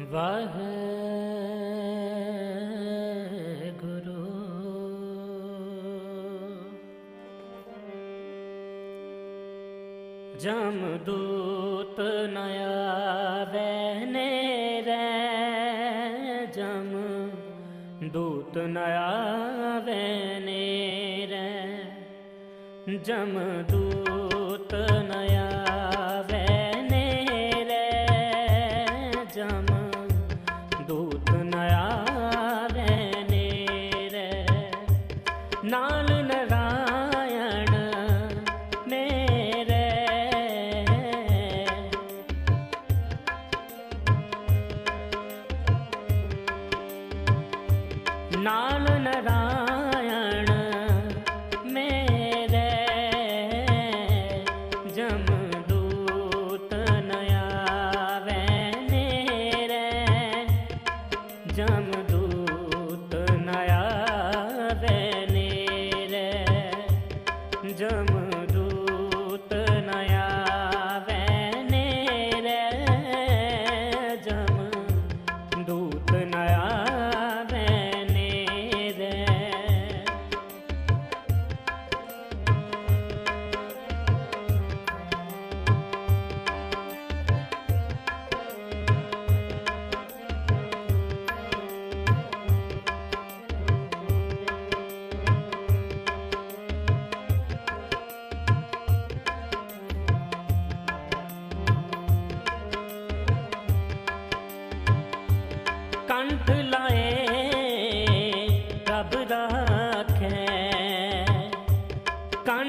ਵਾਹ ਗੁਰੂ ਜਮ ਦੂਤ ਨਯਾ ਵੈਨੇ ਰੈ ਜਮ ਦੂਤ ਨਯਾ ਵੈਨੇ ਰੈ ਜਮ ਦੂਤ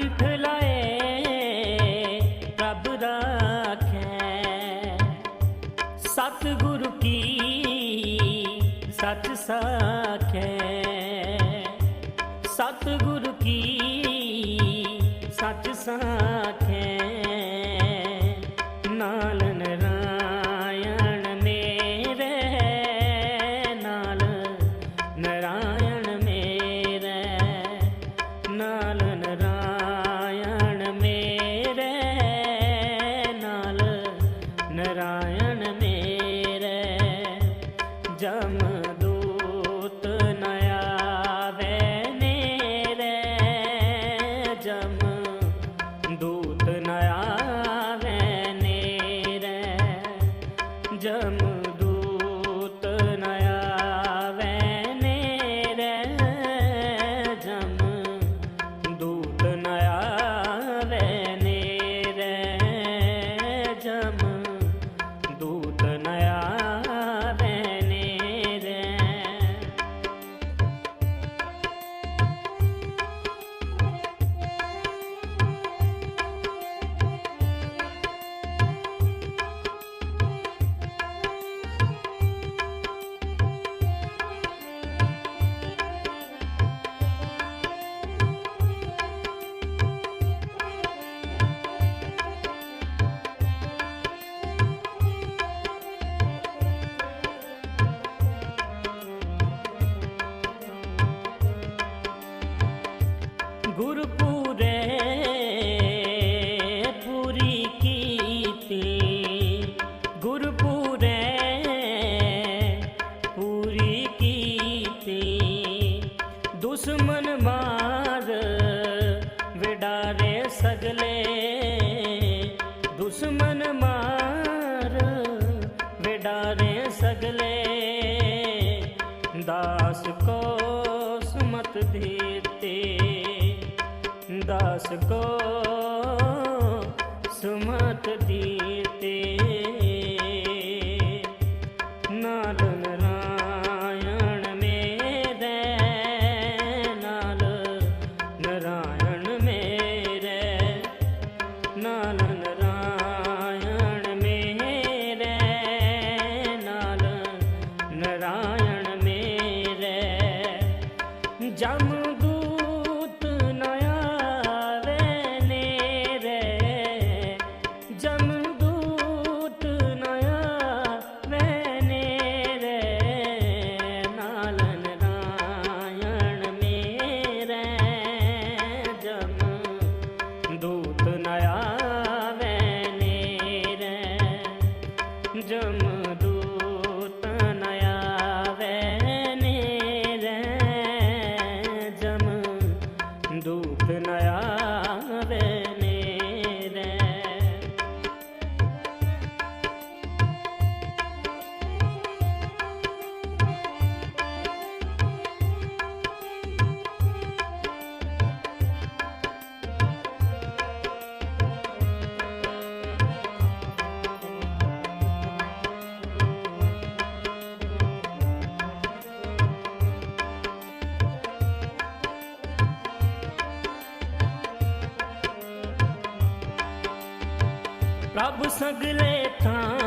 ਖਿਲਾਏ ਪ੍ਰਭ ਰਾਖੈ ਸਤ ਕੀ ਸਤ ਸਾਖੈ। ਕੀ ਸਤ ਸਾਖੈ। ਭੇਟੇ ਦਸ ਕੋ ਸੁਮਤ ਦੀ ਪ੍ਰਭ ਸਗਲੇ ਥਾਂ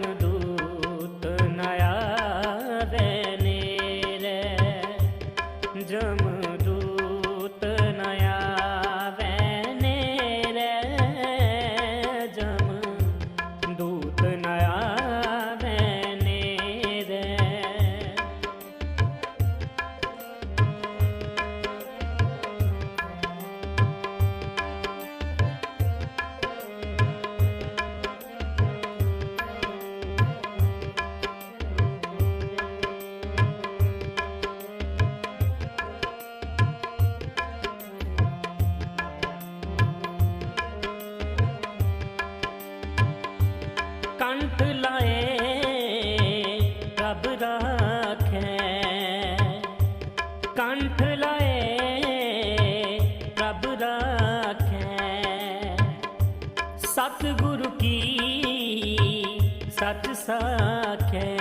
do ਸਤਿਗੁਰੂ ਕੀ ਸੱਚ ਸਾਖੈ।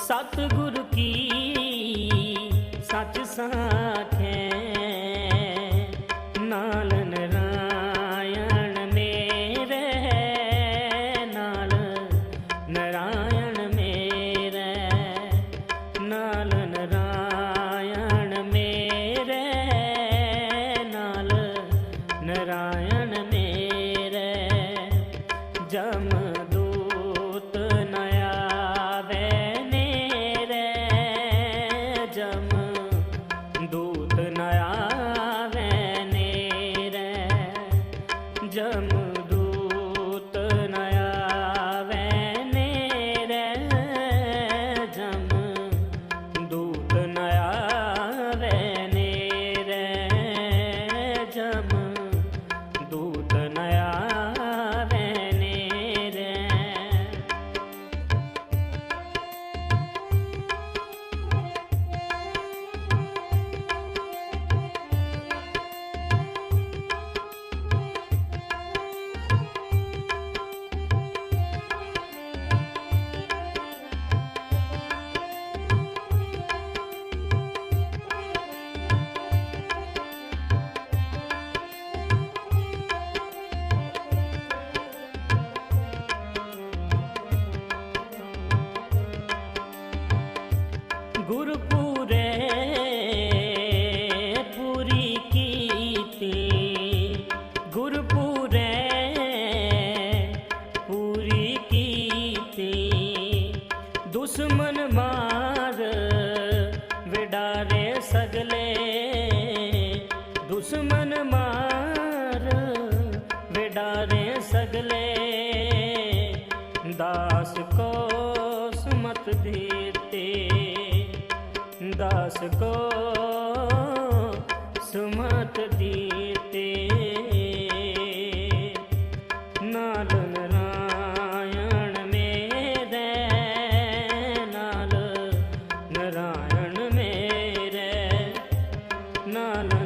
ਸਤਿਗੁਰੂ ਕੀ ਸੱਚ ਸਾਖੈ। ਨਾਲ ਨਰਾਇਣ ਮੇਰੇ, ਨਾਲ ਨਰਾਇਣ ਮੇਰੇ, ਨਾਲ ਨਰਾਇਣ ਮੇਰੇ, ਨਾਲ ਨਰਾਇਣ ਸਗਲੇ ਦੁਸ਼ਮਨ ਮਾਰ ਵਿਡਾਰੇ ਸਗਲੇ ਦਾਸ ਕੋ ਸੁਮਤ ਦੀਤੇ ਦਾਸ ਕੋ ਸੁਮਤ ਦੀਤੇ না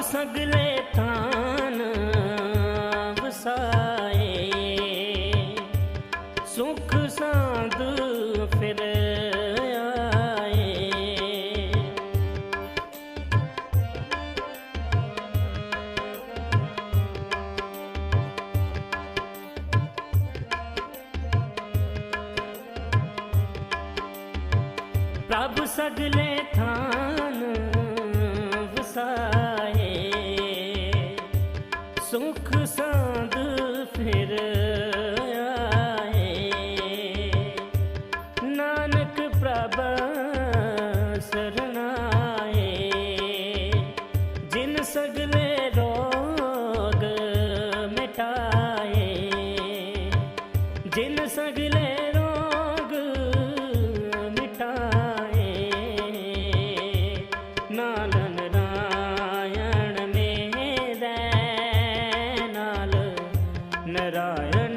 ਸਗਲੇ ਤਾਨ ਵਸਾਏ। ਸੁਖ ਸਾਧ ਫਿਰ नारायण